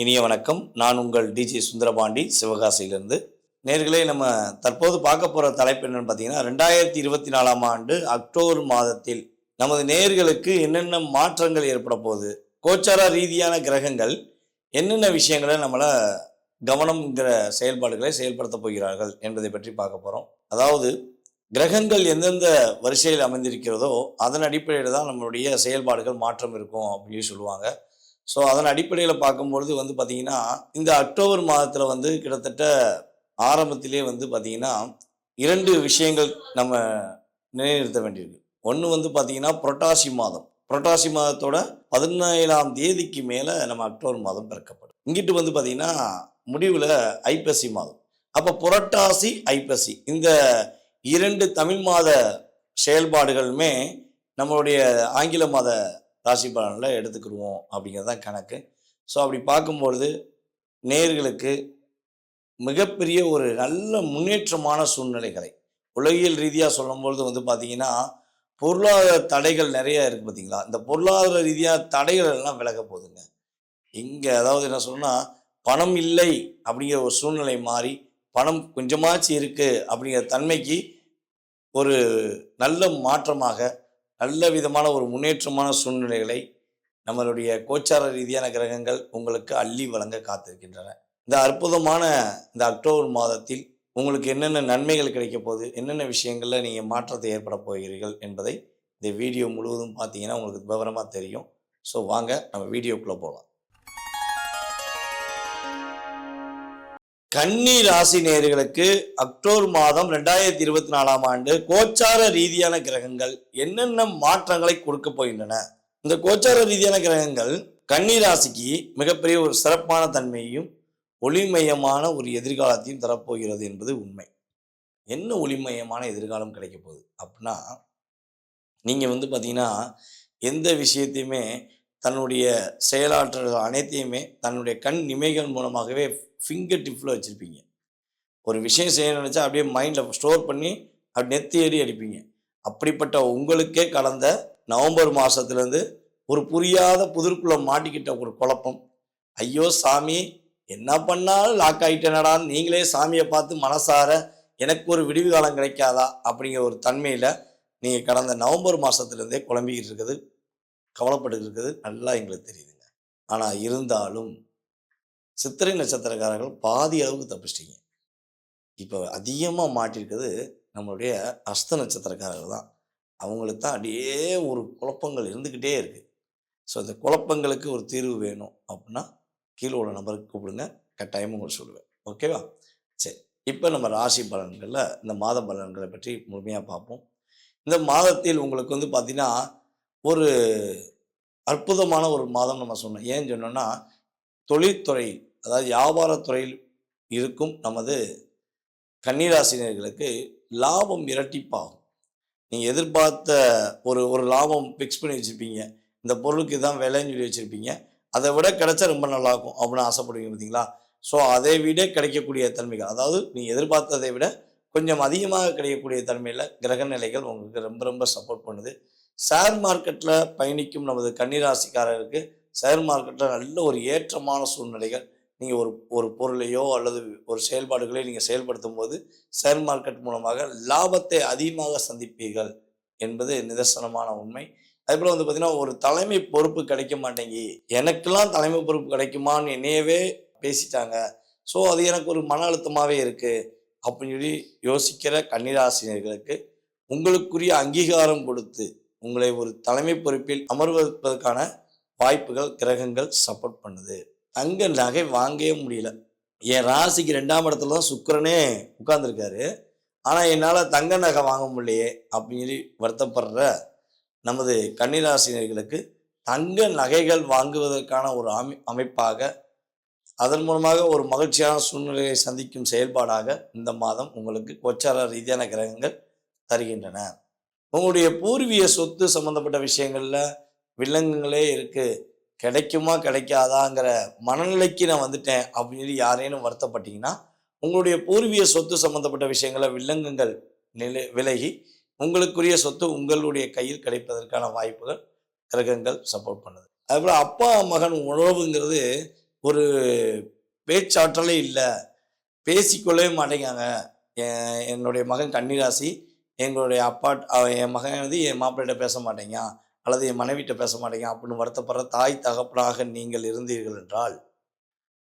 இனிய வணக்கம். நான் உங்கள் டிஜே சுந்தரபாண்டி சிவகாசியிலிருந்து. நேர்களே நம்ம தற்போது பார்க்க போகிற தலைப்பு என்னென்னு பார்த்தீங்கன்னா ரெண்டாயிரத்தி இருபத்தி நாலாம் ஆண்டு அக்டோபர் மாதத்தில் நமது நேர்களுக்கு என்னென்ன மாற்றங்கள் ஏற்பட போகுது கோச்சார ரீதியான கிரகங்கள் என்னென்ன விஷயங்களை நம்மளை கவனம்ங்கிற செயல்பாடுகளை செயல்படுத்த போகிறார்கள் என்பதை பற்றி பார்க்க போகிறோம் அதாவது கிரகங்கள் எந்தெந்த வரிசையில் அமைந்திருக்கிறதோ அதன் அடிப்படையில் தான் நம்மளுடைய செயல்பாடுகள் மாற்றம் இருக்கும் அப்படின்னு சொல்லுவாங்க. ஸோ அதன் அடிப்படையில் பார்க்கும்பொழுது வந்து பார்த்திங்கன்னா இந்த அக்டோபர் மாதத்தில் வந்து கிட்டத்தட்ட ஆரம்பத்திலே வந்து பார்த்திங்கன்னா இரண்டு விஷயங்கள் நம்ம நிலைநிறுத்த வேண்டியிருக்கு. ஒன்று வந்து பார்த்திங்கன்னா புரட்டாசி மாதம். புரட்டாசி மாதத்தோட பதினேழாம் தேதிக்கு மேலே நம்ம அக்டோபர் மாதம் பிறக்கப்படும். இங்கிட்டு வந்து பார்த்திங்கன்னா முடிவில் ஐப்பசி மாதம். அப்போ புரட்டாசி ஐப்பசி இந்த இரண்டு தமிழ் மாத செயல்பாடுகளுமே நம்மளுடைய ஆங்கில மாத ராசி பலனில் எடுத்துக்கிடுவோம் அப்படிங்கிறது தான் கணக்கு. ஸோ அப்படி பார்க்கும்பொழுது நேர்களுக்கு மிகப்பெரிய ஒரு நல்ல முன்னேற்றமான சூழ்நிலைகளை உலகியல் ரீதியாக சொல்லும்பொழுது வந்து பார்த்தீங்கன்னா பொருளாதார தடைகள் நிறையா இருக்குது பார்த்தீங்களா? இந்த பொருளாதார ரீதியாக தடைகள் எல்லாம் விலக போகுதுங்க. இங்கே அதாவது என்ன சொல்லணும்னா பணம் இல்லை அப்படிங்கிற ஒரு சூழ்நிலை மாறி பணம் கொஞ்சமாச்சு இருக்குது அப்படிங்கிற தன்மைக்கு ஒரு நல்ல மாற்றமாக நல்ல விதமான ஒரு முன்னேற்றமான சூழ்நிலைகளை நம்மளுடைய கோச்சார ரீதியான கிரகங்கள் உங்களுக்கு அள்ளி வழங்க காத்திருக்கின்றன. இந்த அற்புதமான இந்த அக்டோபர் மாதத்தில் உங்களுக்கு என்னென்ன நன்மைகள் கிடைக்க போகுது என்னென்ன விஷயங்களில் நீங்கள் மாற்றத்தை ஏற்பட போகிறீர்கள் என்பதை இந்த வீடியோ முழுவதும் பார்த்தீங்கன்னா உங்களுக்கு விவரமாக தெரியும். ஸோ வாங்க நம்ம வீடியோக்குள்ளே போகலாம். கன்னி ராசி நேர்களுக்கு அக்டோபர் மாதம் ரெண்டாயிரத்தி இருபத்தி நாலாம் ஆண்டு கோச்சார ரீதியான கிரகங்கள் என்னென்ன மாற்றங்களை கொடுக்க போகின்றன? இந்த கோச்சார ரீதியான கிரகங்கள் கன்னி ராசிக்கு மிகப்பெரிய ஒரு சிறப்பான தன்மையையும் ஒளிமயமான ஒரு எதிர்காலத்தையும் தரப்போகிறது என்பது உண்மை. என்ன ஒளிமயமான எதிர்காலம் கிடைக்க போகுது? அப்படின்னா நீங்கள் வந்து பார்த்தீங்கன்னா எந்த விஷயத்தையுமே தன்னுடைய செயலாற்றல்கள் அனைத்தையுமே தன்னுடைய கண் இமைகள் மூலமாகவே ஃபிங்கர் டிப்பில் வச்சுருப்பீங்க. ஒரு விஷயம் செய்ய நினச்சா அப்படியே மைண்டில் ஸ்டோர் பண்ணி அப்படி நெத்தி ஏறி அடிப்பீங்க. அப்படிப்பட்ட உங்களுக்கே கடந்த நவம்பர் மாதத்துலேருந்து ஒரு புரியாத புதிர்க்குள்ளே மாட்டிக்கிட்ட ஒரு குழப்பம். ஐயோ சாமி என்ன பண்ணாலும் லாக் ஆகிட்டேனடான்னு நீங்களே சாமியை பார்த்து மனசார எனக்கு ஒரு விடிவு காலம் கிடைக்காதா அப்படிங்கிற ஒரு தன்மையில் நீங்கள் கடந்த நவம்பர் மாதத்துலேருந்தே குழம்பிக்கிட்டு இருக்குது. கவலைப்பட்டு இருக்குது. நல்லா எங்களுக்கு தெரியுதுங்க. ஆனால் இருந்தாலும் சித்திரை நட்சத்திரக்காரர்கள் பாதி அளவுக்கு தப்பிச்சிட்டீங்க. இப்போ அதிகமாக மாட்டிருக்கிறது நம்மளுடைய அஸ்த நட்சத்திரக்காரர்கள் தான். அவங்களுக்கு தான் அப்படியே ஒரு குழப்பங்கள் இருந்துக்கிட்டே இருக்குது ஸோ இந்த குழப்பங்களுக்கு ஒரு தீர்வு வேணும் அப்படின்னா கீழே உள்ள நம்பருக்கு கூப்பிடுங்க. கட்டாயமும் உங்களுக்கு சொல்லுவேன். ஓகேவா சரி. இப்போ நம்ம ராசி பலன்களில் இந்த மாத பலன்களை பற்றி முழுமையாக பார்ப்போம். இந்த மாதத்தில் உங்களுக்கு வந்து பார்த்திங்கன்னா ஒரு அற்புதமான ஒரு மாதம் நம்ம சொன்னோம். ஏன் சொன்னோன்னா தொழில்துறை அதாவது வியாபாரத்துறையில் இருக்கும் நமது கன்னிராசினியர்களுக்கு லாபம் இரட்டிப்பாகும். நீங்கள் எதிர்பார்த்த ஒரு ஒரு லாபம் ஃபிக்ஸ் பண்ணி வச்சுருப்பீங்க. இந்த பொருளுக்கு தான் விலைன்னு சொல்லி வச்சுருப்பீங்க. அதை விட கிடைச்சா ரொம்ப நல்லாயிருக்கும் அப்படின்னு ஆசைப்படுவீங்க பார்த்தீங்களா ஸோ அதை விட கிடைக்கக்கூடிய தன்மைகள் அதாவது நீங்கள் எதிர்பார்த்ததை விட கொஞ்சம் அதிகமாக கிடைக்கக்கூடிய தன்மையில் கிரக நிலைகள் உங்களுக்கு ரொம்ப ரொம்ப சப்போர்ட் பண்ணுது. ஷேர் மார்க்கெட்டில் பயணிக்கும் நமது கன்னிராசிக்காரருக்கு ஷேர் மார்க்கெட்டில் நல்ல ஒரு ஏற்றமான சூழ்நிலைகள் நீங்கள் ஒரு ஒரு பொருளையோ அல்லது ஒரு செயல்பாடுகளையோ நீங்கள் செயல்படுத்தும் போது ஷேர் மார்க்கெட் மூலமாக லாபத்தை அதிகமாக சந்திப்பீர்கள் என்பது நிதர்சனமான உண்மை. அதுபோல் வந்து பார்த்தீங்கன்னா ஒரு தலைமை பொறுப்பு கிடைக்க மாட்டேங்கி எனக்கெல்லாம் தலைமை பொறுப்பு கிடைக்குமான்னு என்னையவே பேசிட்டாங்க. ஸோ அது எனக்கு ஒரு மன அழுத்தமாகவே இருக்குது அப்படின்னு சொல்லி யோசிக்கிற கன்னிராசினியர்களுக்கு உங்களுக்குரிய அங்கீகாரம் கொடுத்து உங்களை ஒரு தலைமை பொறுப்பில் அமர்வதற்கான வாய்ப்புகள் கிரகங்கள் சப்போர்ட் பண்ணுது. தங்க நகை வாங்கவே முடியல. என் ராசிக்கு ரெண்டாம் இடத்துல தான் சுக்கரனே உட்கார்ந்துருக்காரு. ஆனால் என்னால் தங்க நகை வாங்க முடியலையே அப்படின்னு சொல்லி வருத்தப்படுற நமது கன்னிராசினர்களுக்கு தங்க நகைகள் வாங்குவதற்கான ஒரு அமை அமைப்பாக அதன் மூலமாக ஒரு மகிழ்ச்சியான சூழ்நிலையை சந்திக்கும் செயல்பாடாக இந்த மாதம் உங்களுக்கு கோச்சார ரீதியான கிரகங்கள் தருகின்றன. உங்களுடைய பூர்வீக சொத்து சம்பந்தப்பட்ட விஷயங்களில் வில்லங்கங்களே இருக்குது கிடைக்குமா கிடைக்காதாங்கிற மனநிலைக்கு நான் வந்துட்டேன் அப்படின்னு சொல்லி யாரேனும் வருத்தப்பட்டீங்கன்னா உங்களுடைய பூர்வீக சொத்து சம்பந்தப்பட்ட விஷயங்களை வில்லங்கங்கள் நிலை விலகி உங்களுக்குரிய சொத்து உங்களுடைய கையில் கிடைப்பதற்கான வாய்ப்புகள் கிரகங்கள் சப்போர்ட் பண்ணுது. அதுபோல் அப்பா மகன் உணவுங்கிறது ஒரு பேச்சாற்றலே இல்லை. பேசிக்கொள்ளவே மாட்டேங்காங்க என்னுடைய மகன் கன்னிராசி எங்களுடைய அப்பா என் மகன் வந்து என் மாப்பிள்ளிட்ட பேச மாட்டேங்க அல்லது என் மனைவிட்ட பேச மாட்டேங்க அப்படின்னு வருத்தப்படுற தாய் தகப்பனாக நீங்கள் இருந்தீர்கள் என்றால்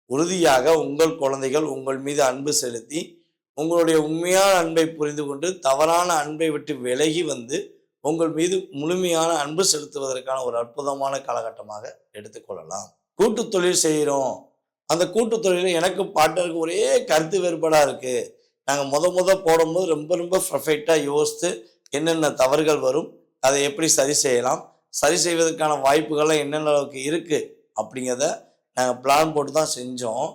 உறுதியாக உங்கள் குழந்தைகள் உங்கள் மீது அன்பு செலுத்தி உங்களுடைய உண்மையான அன்பை புரிந்து கொண்டு தவறான அன்பை விட்டு விலகி வந்து உங்கள் மீது முழுமையான அன்பு செலுத்துவதற்கான ஒரு அற்புதமான காலகட்டமாக எடுத்துக்கொள்ளலாம் கூட்டு தொழில் செய்கிறோம். அந்த கூட்டு தொழிலில் எனக்கு பாட்டருக்கு ஒரே கருத்து வேறுபாடாக இருக்குது நாங்கள் முத முத போடும்போது ரொம்ப ரொம்ப பர்ஃபெக்டாக யோசித்து என்னென்ன தவறுகள் வரும் அதை எப்படி சரி செய்யலாம் சரி செய்வதற்கான வாய்ப்புகள்லாம் என்னென்ன அளவுக்கு இருக்குது அப்படிங்கிறத நாங்கள் பிளான் போட்டு தான் செஞ்சோம்.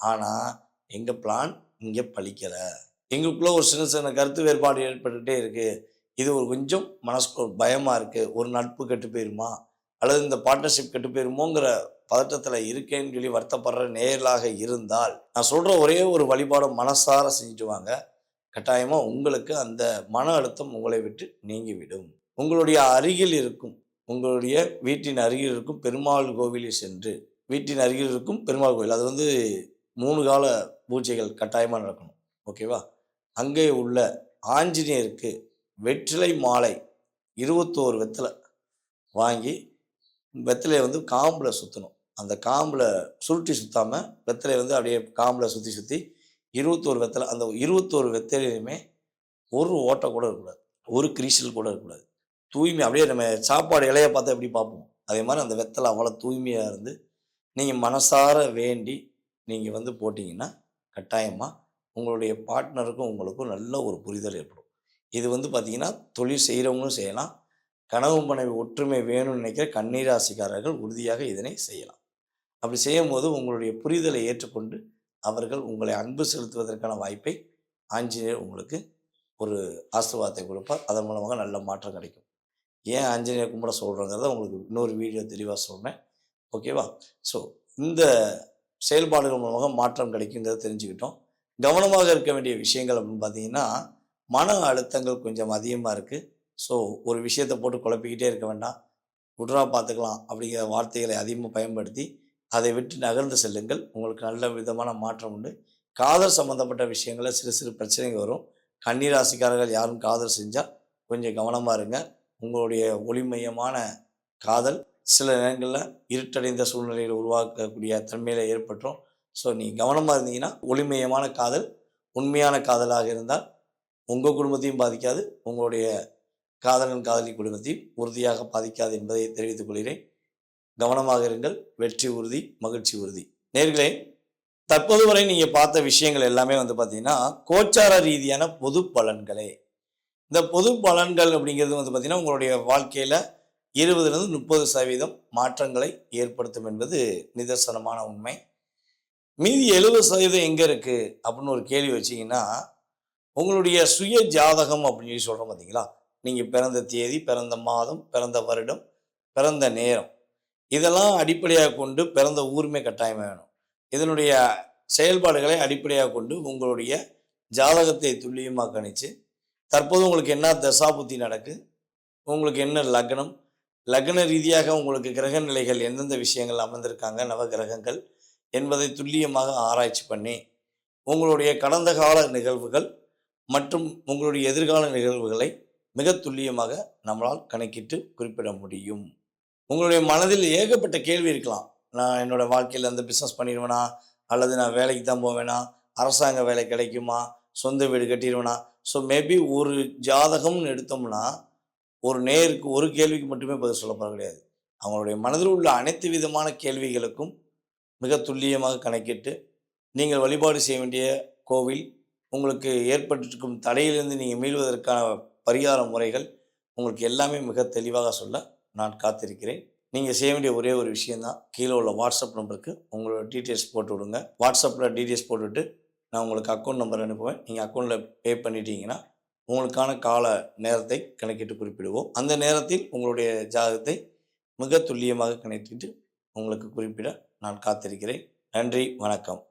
ஆனால் எங்கள் பிளான் இங்கே பழிக்கலை. எங்களுக்குள்ளே ஒரு சின்ன சின்ன கருத்து வேறுபாடு ஏற்பட்டுகிட்டே இருக்குது இது ஒரு கொஞ்சம் மனசுக்கு ஒரு பயமாக இருக்குது ஒரு நட்பு கெட்டு போயிருமா? அல்லது இந்த பார்ட்னர்ஷிப் கெட்டு போயிருமோங்கிற பதட்டத்தில் இருக்கேன்னு சொல்லி வருத்தப்படுற நேரலாக இருந்தால் நான் சொல்கிற ஒரே ஒரு வழிபாடு மனசார செஞ்சுவாங்க கட்டாயமாக உங்களுக்கு அந்த மன அழுத்தம் உங்களை விட்டு நீங்கிவிடும். உங்களுடைய அருகில் இருக்கும் உங்களுடைய வீட்டின் அருகில் இருக்கும் பெருமாள் கோவிலில் சென்று வீட்டின் அருகில் இருக்கும் பெருமாள் கோவில் அது வந்து மூணு கால பூஜைகள் கட்டாயமாக நடக்கணும். ஓகேவா அங்கே உள்ள ஆஞ்சநேயருக்கு வெற்றிலை மாலை இருபத்தோரு வெத்தலை வாங்கி வெத்தலையை வந்து காம்பில் சுற்றணும் அந்த காம்பில் சுருட்டி சுற்றாமல் வெத்தலையை வந்து அப்படியே காம்பில் சுற்றி சுற்றி இருபத்தோரு வெத்தலை அந்த இருபத்தோரு வெத்தலையுமே ஒரு ஓட்டை கூட இருக்கக்கூடாது. ஒரு கிரீசல் கூட இருக்கக்கூடாது. தூய்மை அப்படியே நம்ம சாப்பாடு இலையை பார்த்தா எப்படி பார்ப்போம்? அதே மாதிரி அந்த வெத்தலை அவ்வளோ தூய்மையாக இருந்து நீங்கள் மனசார வேண்டி நீங்கள் வந்து போட்டிங்கன்னா கட்டாயமாக உங்களுடைய பார்ட்னருக்கும் உங்களுக்கும் நல்ல ஒரு புரிதல் ஏற்படும். இது வந்து பார்த்திங்கன்னா தொழில் செய்கிறவங்களும் செய்யலாம். கனவு மனைவி ஒற்றுமை வேணும்னு நினைக்கிற கண்ணீராசிக்காரர்கள் உறுதியாக இதனை செய்யலாம். அப்படி செய்யும் போது உங்களுடைய புரிதலை ஏற்றுக்கொண்டு அவர்கள் உங்களை அன்பு செலுத்துவதற்கான வாய்ப்பை ஆஞ்சநேயர் உங்களுக்கு ஒரு ஆசிர்வாதத்தை கொடுப்பார். அதன் மூலமாக நல்ல மாற்றம் கிடைக்கும். ஏன் ஆஞ்சநேயர் கும்பிட சொல்கிறேங்கிறத உங்களுக்கு இன்னொரு வீடியோ தெளிவாக சொல்கிறேன் ஓகேவா? ஸோ இந்த செயல்பாடுகள் மூலமாக மாற்றம் கிடைக்குங்கிறத தெரிஞ்சுக்கிட்டோம். கவனமாக இருக்க வேண்டிய விஷயங்கள் அப்படின்னு பார்த்தீங்கன்னா மன அழுத்தங்கள் கொஞ்சம் அதிகமாக இருக்குது ஸோ ஒரு விஷயத்தை போட்டு குழப்பிக்கிட்டே இருக்க வேண்டாம். குட்ரா பார்த்துக்கலாம் அப்படிங்கிற வார்த்தைகளை அதிகமாக பயன்படுத்தி அதை விட்டு நகர்ந்து செல்லுங்கள். உங்களுக்கு நல்ல விதமான மாற்றம் உண்டு. காதல் சம்மந்தப்பட்ட விஷயங்களில் சிறு சிறு பிரச்சனைகள் வரும். கன்னிராசிக்காரர்கள் யாரும் காதல் செஞ்சால் கொஞ்சம் கவனமாக இருங்க. உங்களுடைய ஒளிமயமான காதல் சில நேரங்களில் இருட்டடைந்த சூழ்நிலையில் உருவாக்கக்கூடிய தன்மையில் ஏற்பட்டுரும். ஸோ நீ கவனமாக இருந்தீங்கன்னா ஒளிமயமான காதல் உண்மையான காதலாக இருந்தால் உங்கள் குடும்பத்தையும் பாதிக்காது உங்களுடைய காதலன் காதலி குடும்பத்தையும் உறுதியாக பாதிக்காது என்பதை தெரிவித்துக் கொள்கிறேன். கவனமாக இருங்கள் வெற்றி உறுதி மகிழ்ச்சி உறுதி. நேர்களே தற்போது வரை நீங்கள் பார்த்த விஷயங்கள் எல்லாமே வந்து பார்த்தீங்கன்னா கோச்சார ரீதியான பொது பலன்களே. இந்த பொது பலன்கள் அப்படிங்கிறது வந்து பார்த்திங்கன்னா உங்களுடைய வாழ்க்கையில் இருபதுலேருந்து முப்பது சதவீதம் மாற்றங்களை ஏற்படுத்தும் என்பது நிதர்சனமான உண்மை. மீதி எழுபது சதவீதம் எங்கே இருக்குது அப்படின்னு ஒரு கேள்வி வச்சிங்கன்னா உங்களுடைய சுய ஜாதகம் அப்படின்னு சொல்லி சொல்கிறோம் பார்த்தீங்களா நீங்கள் பிறந்த தேதி பிறந்த மாதம் பிறந்த வருடம் பிறந்த நேரம். இதெல்லாம் அடிப்படையாக கொண்டு பிறந்த ஊருமே கட்டாயம் வேணும். இதனுடைய செயல்பாடுகளை அடிப்படையாக கொண்டு உங்களுடைய ஜாதகத்தை துல்லியமாக கணிச்சு தற்போது உங்களுக்கு என்ன தசாபுத்தி நடக்கு? உங்களுக்கு என்ன லக்னம்? லக்ன ரீதியாக உங்களுக்கு கிரக நிலைகள் எந்தெந்த விஷயங்கள் அமர்ந்திருக்காங்க? நவ கிரகங்கள் என்பதை துல்லியமாக ஆராய்ச்சி பண்ணி உங்களுடைய கடந்த கால நிகழ்வுகள் மற்றும் உங்களுடைய எதிர்கால நிகழ்வுகளை மிக துல்லியமாக நம்மளால் கணக்கிட்டு குறிப்பிட முடியும். உங்களுடைய மனதில் ஏகப்பட்ட கேள்வி இருக்கலாம். நான் என்னோடய வாழ்க்கையில் அந்த பிஸ்னஸ் பண்ணிடுவேனா? அல்லது நான் வேலைக்கு தான் போவேனா? அரசாங்க வேலை கிடைக்குமா? சொந்த வீடு கட்டிடுவேனா? ஸோ மேபி ஒரு ஜாதகம்னு எடுத்தோம்னா ஒரு நேருக்கு ஒரு கேள்விக்கு மட்டுமே பதில் சொல்லப்பட கிடையாது. அவங்களுடைய மனதில் உள்ள அனைத்து விதமான கேள்விகளுக்கும் மிக துல்லியமாக கணக்கிட்டு நீங்கள் வழிபாடு செய்ய வேண்டிய கோவில் உங்களுக்கு ஏற்பட்டிருக்கும் தடையிலிருந்து நீங்கள் மீள்வதற்கான பரிகார முறைகள் உங்களுக்கு எல்லாமே மிக தெளிவாக சொல்ல நான் காத்திருக்கிறேன். நீங்கள் செய்ய வேண்டிய ஒரே ஒரு விஷயந்தான் கீழே உள்ள வாட்ஸ்அப் நம்பருக்கு உங்களோட டீட்டெயில்ஸ் போட்டு விடுங்க. வாட்ஸ்அப்பில் டீட்டெயில்ஸ் போட்டுவிட்டு நான் உங்களுக்கு அக்கௌண்ட் நம்பர் அனுப்புவேன். நீங்கள் அக்கௌண்ட்டில் பே பண்ணிட்டீங்கன்னா உங்களுக்கான கால நேரத்தை கணக்கிட்டு குறிப்பிடுவோம். அந்த நேரத்தில் உங்களுடைய ஜாதகத்தை மிக துல்லியமாக கணக்கிட்டு உங்களுக்கு குறிப்பிட நான் காத்திருக்கிறேன். நன்றி வணக்கம்.